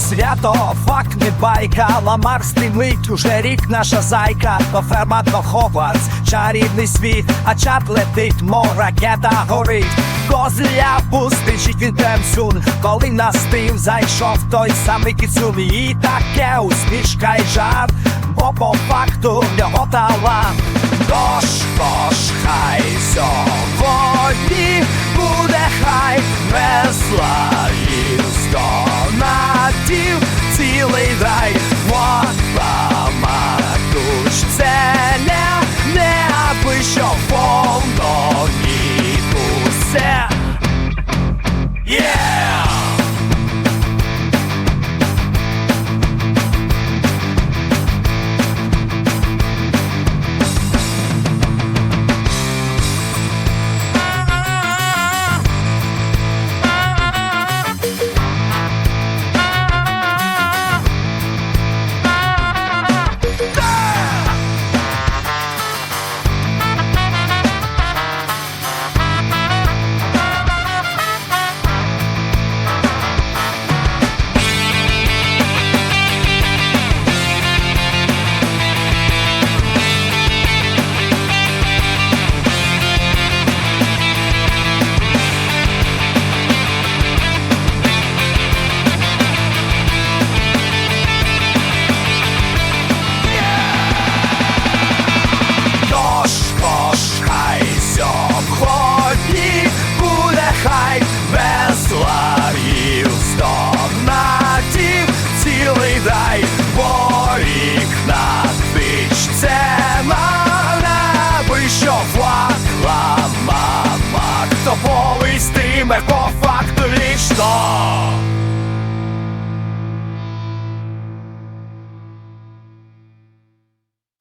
свято, факт не байка, ламар стрімлить, уже рік наша зайка, то ферма, то Хогвартс, чарівний світ, а чат летить, мов ракета горить. Козля пустичить він темсюн, коли настив, зайшов той самий кіцун, і таке усмішка й жарт, бо по факту в нього талант.